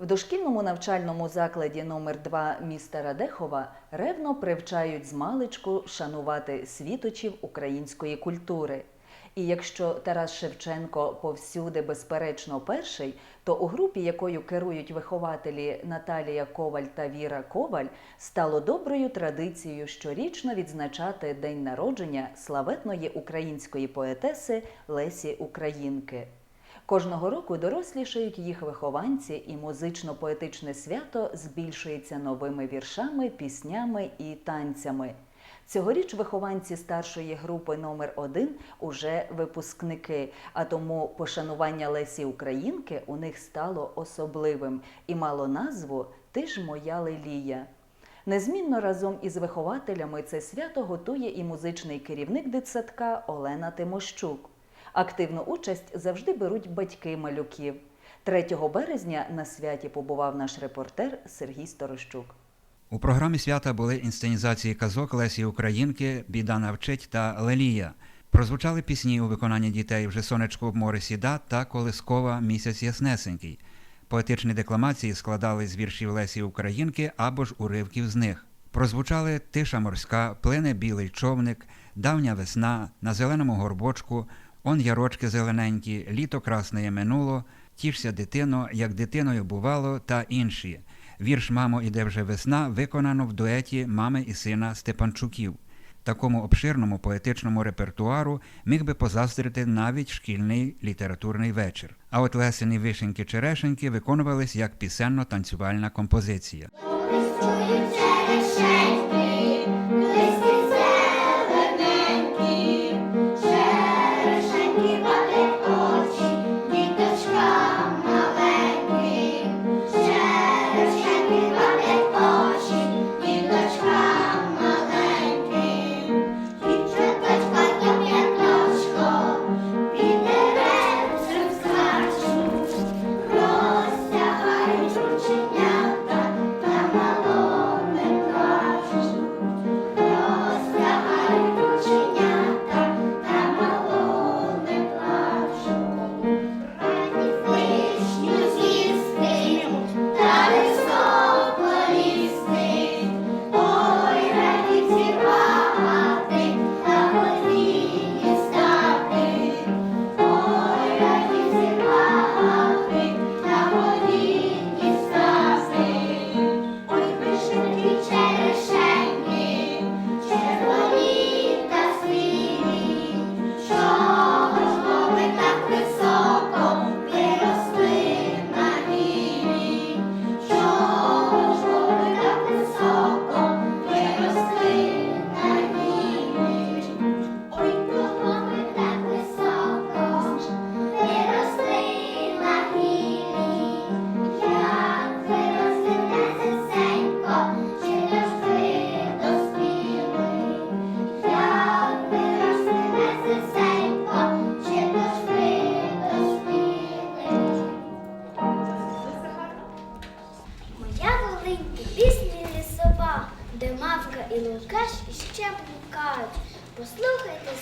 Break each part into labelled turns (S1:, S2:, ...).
S1: В дошкільному навчальному закладі номер 2 міста Радехова ревно привчають з маличку шанувати світочів української культури. І якщо Тарас Шевченко повсюди безперечно перший, то у групі, якою керують вихователі Наталія Коваль та Віра Коваль, стало доброю традицією щорічно відзначати день народження славетної української поетеси Лесі Українки. Кожного року дорослішають їх вихованці, і музично-поетичне свято збільшується новими віршами, піснями і танцями. Цьогоріч вихованці старшої групи номер 1 уже випускники, а тому пошанування Лесі Українки у них стало особливим і мало назву Ти ж моя Лелія. Незмінно разом із вихователями це свято готує і музичний керівник дитсадка Олена Тимощук. Активну участь завжди беруть батьки малюків. 3 березня на святі побував наш репортер Сергій Сторощук.
S2: У програмі свята були інсценізації казок Лесі Українки, Біда навчить та Лелія. Прозвучали пісні у виконанні дітей вже сонечко в море сіда та Колискова місяць яснесенький. Поетичні декламації складали з віршів Лесі Українки або ж уривків з них. Прозвучали Тиша морська, плине білий човник, давня весна, на зеленому горбочку, он ярочки зелененькі, літо красне минуло, тішся дитино, як дитиною бувало, та інші. Вірш Мамо, іде вже весна виконано в дуеті мами і сина Степанчуків. Такому обширному поетичному репертуару міг би позаздрити навіть шкільний літературний вечір. А от Лесені вишеньки черешеньки виконувались як пісенно-танцювальна композиція.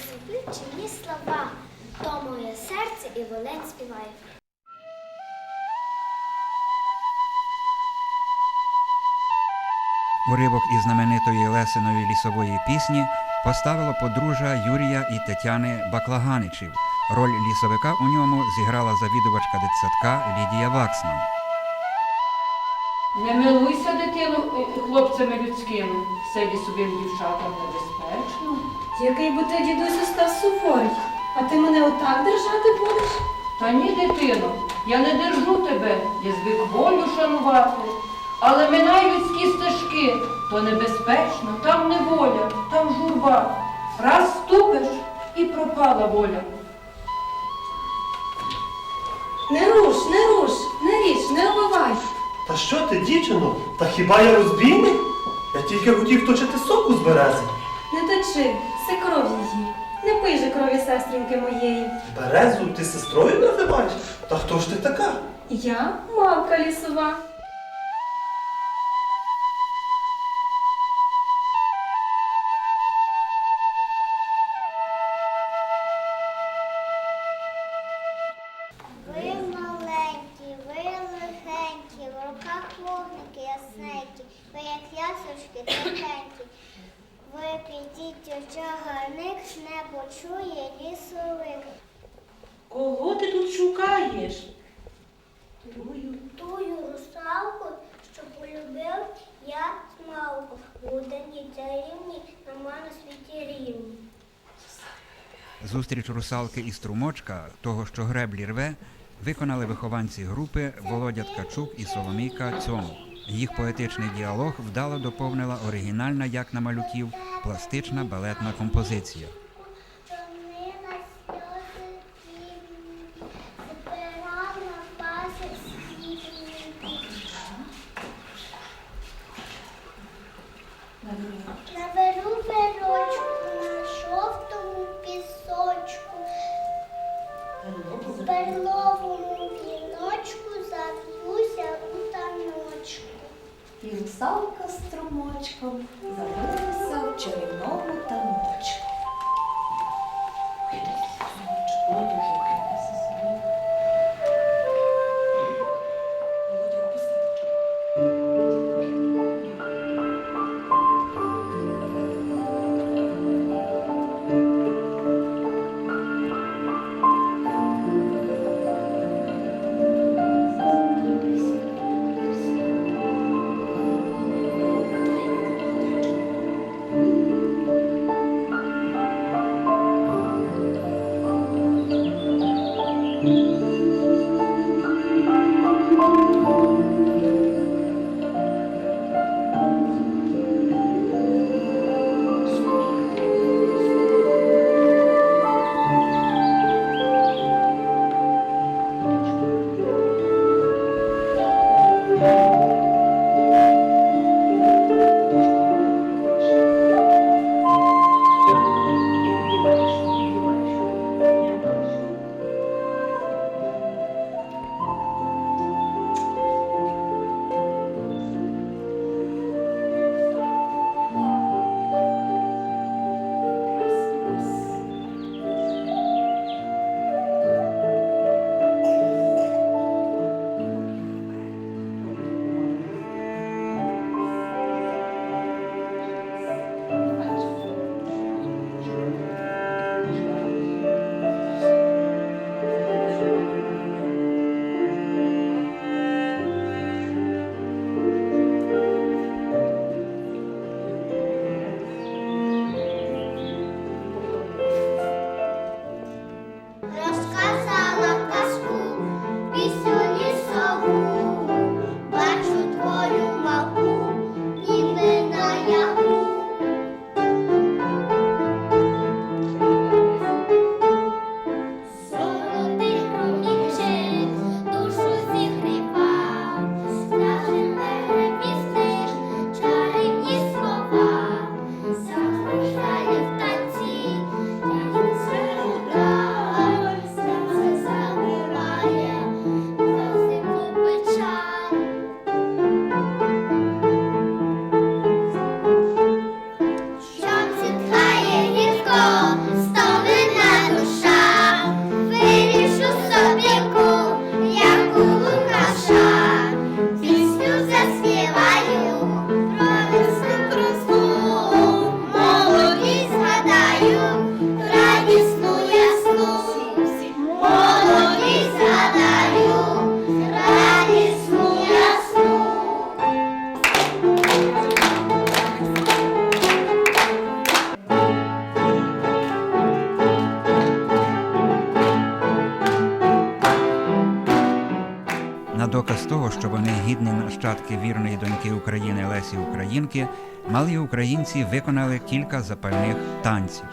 S3: Собі чимні слова, то моє серце і волень співає.
S2: Уривок із знаменитої Лесиної лісової пісні поставило подружжя Юрія і Тетяни Баклаганичів. Роль лісовика у ньому зіграла завідувачка дитсадка Лідія Ваксман.
S4: Не милуйся, дитину, е, хлопцями людськими. Все лісовим дівчатам небезпечно.
S5: Який би ти, дідусю, став суворий, а ти мене отак держати будеш?
S4: Та ні, дитино, я не держу тебе, я звик волю шанувати. Але минай людські стежки, то небезпечно, там не воля, там журба. Раз ступиш і пропала воля.
S6: Що ти, дівчино? Та хіба я розбійник? Я тільки хотів точити соку з берези.
S5: Не точи, це кров її. Не пий же крові сестринки моєї.
S6: Березу ти сестрою називаєш? Та хто ж ти така?
S5: Я мавка лісова.
S3: Маленькі, ви легенькі, ви як ясочки тоненькі. Ви підіть у чагарник, не почує лісовик.
S5: Кого ти тут шукаєш?
S3: Тую Тую русалку, що полюбив я смалку. Будені царівні, на світі рівні.
S7: Зустріч русалки і струмочка, того, що греблі рве, виконали вихованці групи Володя Ткачук і Соломійка Цьому. Їх поетичний діалог вдало доповнила оригінальна, як на малюків, пластична балетна композиція.
S3: Берловому віночку зав'юся у таночку.
S2: І русалка струмочком забилася в чарівному таночку.
S7: Нащадки вірної доньки України Лесі Українки, малі українці виконали кілька запальних танців.